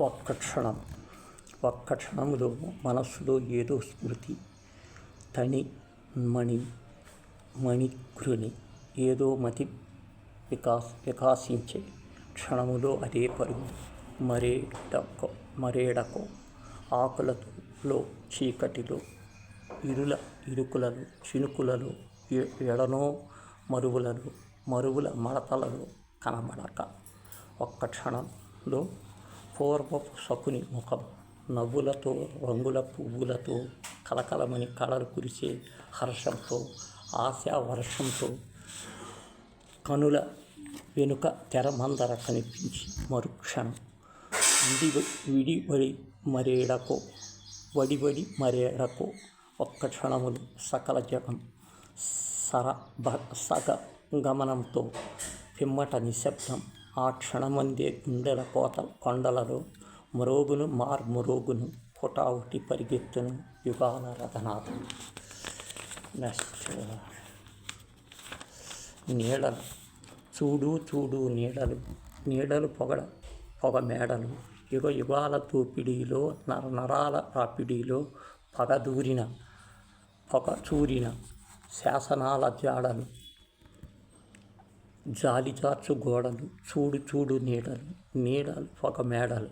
ఒక్క క్షణం ఒక్క క్షణంలో మనస్సులో ఏదో స్మృతి తని మణి మణికృని ఏదో మతి వికాస్ వికాసించే క్షణములో అదే పరుగు మరేడకో మరేడకో ఆకులతో చీకటిలో ఇరుల ఇరుకులలో చినుకులలో ఎ- ఎడనో మరువులలో మరువుల మడతలలో కనబడక ఒక్క క్షణంలో పూర్వపు శకుని ముఖం. నవ్వులతో రంగుల పువ్వులతో కలకలమని కళలు కురిసే హర్షంతో ఆశా వర్షంతో కనుల వెనుక తెరమందర కనిపించి మరుక్షణం. విడి విడివడి మరేడకో వడివడి మరేడకో ఒక్క క్షణములు సకల జగం సర సగ గమనంతో పిమ్మట నిశ్శబ్దం ఆ క్షణమందే గుండెల కోత కొండలలో మరోగును మార్మరోగును పుటావుటి పరిగెత్తును యుగాల రథనాథం నెక్స్ట్. నీడలు. చూడు చూడు నీడలు. నీడలు పొగడ పొగ మేడలు. యుగ యుగాల తోపిడీలో నర నరాల రాపిడిలో పగదూరిన పొగ చూరిన శాసనాల జాడలు. జాలిజార్చు గోడలు చూడు చూడు నీడలు నీడలు పొగ మేడలు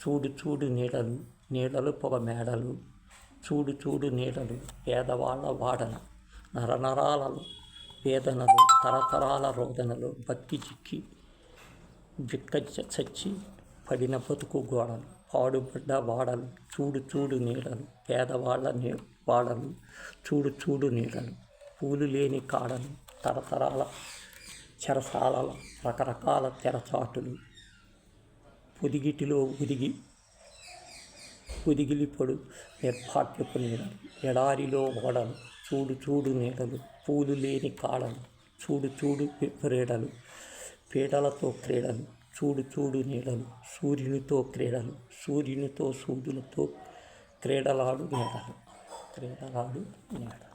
చూడు చూడు నీడలు నీడలు పొగ మేడలు చూడు చూడు నీడలు పేదవాళ్ళ వాడన నరనరాలలో వేదనలు తరతరాల రోదనలు బతికి చిక్కి జిక్క చచ్చి పడిన బతుకు గోడలు పాడుబడ్డ వాడలు చూడు చూడు నీడలు పేదవాళ్ళ నీ వాడలు చూడు చూడు నీడలు పూలు లేని కాడలు తరతరాల చెరసాలల రకరకాల తెరచాటులు. పొదిగిటిలో ఉదిగి పొదిగిలిపడు నిర్భాగ్యపు నీడలు. ఎడారిలో ఓడలు చూడు చూడు నీడలు. పూలు లేని కాడలు చూడు చూడు క్రీడలు. పీడలతో క్రీడలు చూడు చూడు నీడలు. సూర్యునితో క్రీడలు సూర్యునితో సూర్యునితో క్రీడలాడు నీడలు. క్రీడలాడు నీడలు.